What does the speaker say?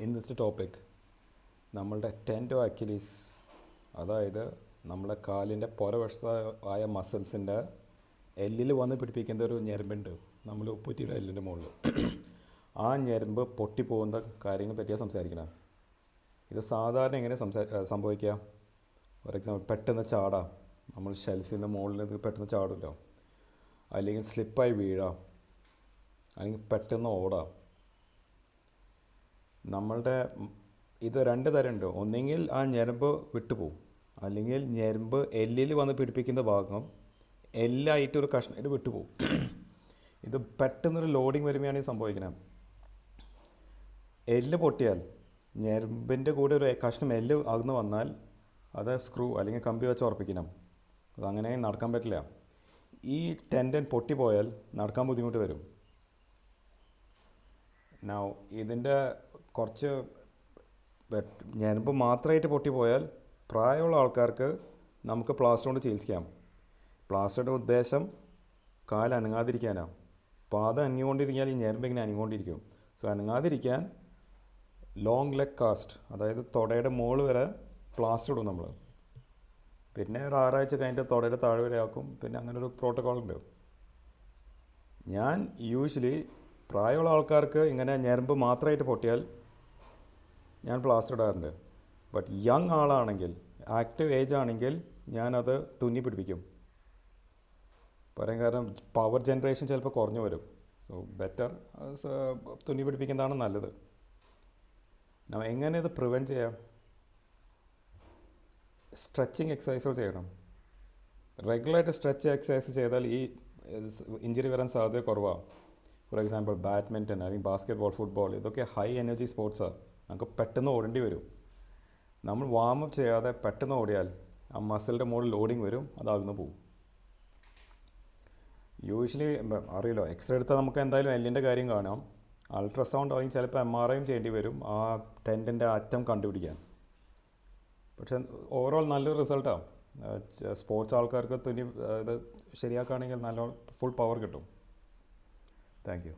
ഇന്നത്തെ ടോപ്പിക് നമ്മളുടെ ടെൻഡോ അക്കിലീസ് അതായത് നമ്മളെ കാലിന്റെ പുറവശത്ത ആയ മസിൽസിന്റെ എല്ലിൽ വന്ന് പിടിപ്പിക്കുന്ന ഒരു ഞരമ്പുണ്ട്. നമ്മൾ ഉപ്പുറ്റിയുടെ എല്ലിന്റെ മുകളിൽ. ആ ഞരമ്പ് പൊട്ടിപ്പോകുന്ന കാര്യങ്ങളെ പറ്റിയാണ് സംസാരിക്കണം. ഇത് സാധാരണ എങ്ങനെ സംസാ സംഭവിക്കുക ഫോർ എക്സാമ്പിൾ പെട്ടെന്ന് ചാടാം. നമ്മൾ ഷെൽഫിന്റെ മുകളിൽ നിന്ന് പെട്ടെന്ന് ചാടുമല്ലോ അല്ലെങ്കിൽ സ്ലിപ്പായി വീഴാം. അല്ലെങ്കിൽ പെട്ടെന്ന് ഓടാം. നമ്മളുടെ ഇത് രണ്ട് തരമുണ്ട്. ഒന്നെങ്കിൽ ആ ഞരമ്പ് വിട്ടുപോകും. അല്ലെങ്കിൽ ഞരമ്പ് എല്ലിൽ വന്ന് പിടിപ്പിക്കുന്ന ഭാഗം എല്ലായിട്ട് ഒരു കഷ്ണമായിട്ട് വിട്ടുപോകും. ഇത് പെട്ടെന്നൊരു ലോഡിങ് വരുമ്പോഴാണ് ഈ സംഭവിക്കുന്നത്. എല്ല് പൊട്ടിയാൽ ഞരമ്പിന്റെ കൂടെ ഒരു കഷ്ണം എല്ല് അകന്ന് വന്നാൽ അത് സ്ക്രൂ അല്ലെങ്കിൽ കമ്പി വെച്ച് ഉറപ്പിക്കണം. അതങ്ങനെ നടക്കാൻ പറ്റില്ല. ഈ ടെൻഡൻ പൊട്ടിപ്പോയാൽ നടക്കാൻ ബുദ്ധിമുട്ട് വരും. നൗ ഇതിന്റെ കുറച്ച് ഞാനിപ്പോൾ മാത്രമായിട്ട് പൊട്ടിപ്പോയാൽ പ്രായമുള്ള ആൾക്കാർക്ക് നമുക്ക് പ്ലാസ്റ്റർ കൊണ്ട് ചികിത്സിക്കാം. പ്ലാസ്റ്ററുടെ ഉദ്ദേശം കാൽ അനങ്ങാതിരിക്കാനാണ് പാദം അനങ്ങിക്കൊണ്ടിരിക്കാൻ ഈ ഞരമ്പ് ഇങ്ങനെ അനങ്ങിക്കൊണ്ടിരിക്കും. സോ അനങ്ങാതിരിക്കാൻ ലോങ് ലെഗ് കാസ്റ്റ് അതായത് തുടയുടെ മുകൾ വരെ പ്ലാസ്റ്റർ ഇടും നമ്മൾ പിന്നെ ഒരു ആറാഴ്ച കഴിഞ്ഞിട്ട് തുടയുടെ താഴെ വരെ ആക്കും. പിന്നെ അങ്ങനെ ഒരു പ്രോട്ടോകോൾ ഉണ്ട്. ഞാൻ യൂഷ്വലി പ്രായമുള്ള ആൾക്കാർക്ക് ഇങ്ങനെ ഞരമ്പ് മാത്രമായിട്ട് പൊട്ടിയാൽ ഞാൻ പ്ലാസ്റ്റർ ഇടാറുണ്ട്. ബട്ട് യങ് ആളാണെങ്കിൽ ആക്റ്റീവ് ഏജ് ആണെങ്കിൽ ഞാനത് തുന്നി പിടിപ്പിക്കും. പറയാൻ കാരണം പവർ ജനറേഷൻ ചിലപ്പോൾ കുറഞ്ഞു വരും. സോ ബെറ്റർ തുന്നി പിടിപ്പിക്കുന്നതാണ് നല്ലത്. എങ്ങനെ ഇത് പ്രിവെന്റ് ചെയ്യാം? സ്ട്രെച്ചിങ് എക്സസൈസുകൾ ചെയ്യണം. റെഗുലറായിട്ട് സ്ട്രെച്ച് എക്സസൈസ് ചെയ്താൽ ഈ ഇഞ്ചുറി വരാൻ സാധ്യത കുറവാണ് ഫോർ എക്സാമ്പിൾ ബാഡ്മിന്റൺ അല്ലെങ്കിൽ ബാസ്കറ്റ് ബോൾ ഫുട്ബോൾ ഇതൊക്കെ ഹൈ എനർജി സ്പോർട്സാണ് നമുക്ക് പെട്ടെന്ന് ഓടേണ്ടി വരും. നമ്മൾ വാമപ്പ് ചെയ്യാതെ പെട്ടെന്ന് ഓടിയാൽ ആ മസിലിന്റെ മുകളിൽ ലോഡിങ് വരും അതാകുന്നു പോകും. യൂഷ്വലി അറിയില്ലോ എക്സ്റേ എടുത്താൽ നമുക്ക് എന്തായാലും എല്ലിന്റെ കാര്യം കാണാം. അൾട്രാസൗണ്ട് അല്ലെങ്കിൽ ചിലപ്പോൾ എം ആർ ഐയും ചെയ്യേണ്ടി വരും ആ ടെന്റിന്റെ അറ്റം കണ്ടുപിടിക്കാൻ. പക്ഷേ ഓവറോൾ നല്ലൊരു റിസൾട്ടാണ് സ്പോർട്സ് ആൾക്കാർക്ക് തുനി ഇത് ശരിയാക്കുകയാണെങ്കിൽ നല്ല ഫുൾ പവർ കിട്ടും. Thank you